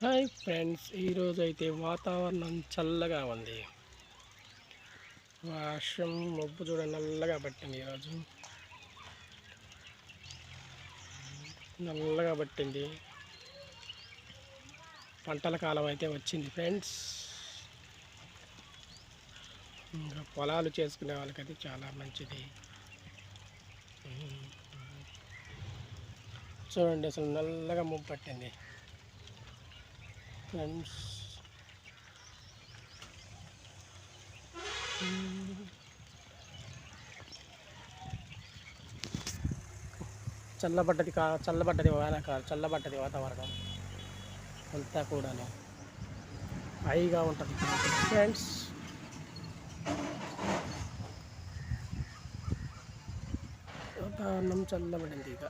Hi friends ఈరోజు అయితే వాతావరణం చల్లగా ఉంది. వర్షం మబ్బు చూడ నల్లగా పట్టింది ఈరోజు. నల్లగా పట్టింది. పంటల కాలం అయితే వచ్చింది ఫ్రెండ్స్. ఇంకా పొలాలు చేసుకునే వాళ్ళకైతే చాలా మంచిది. చూడండి అసలు నల్లగా మబ్బు పట్టింది. ఫ్రెండ్స్ చల్లబడ్డది కా చల్లబడ్డది వానాకాలం చల్లబడ్డది వాతావరణం. అంతా కూడాను హైగా ఉంటుంది. ఫ్రెండ్స్ వాతావరణం చల్లబడింది ఇక.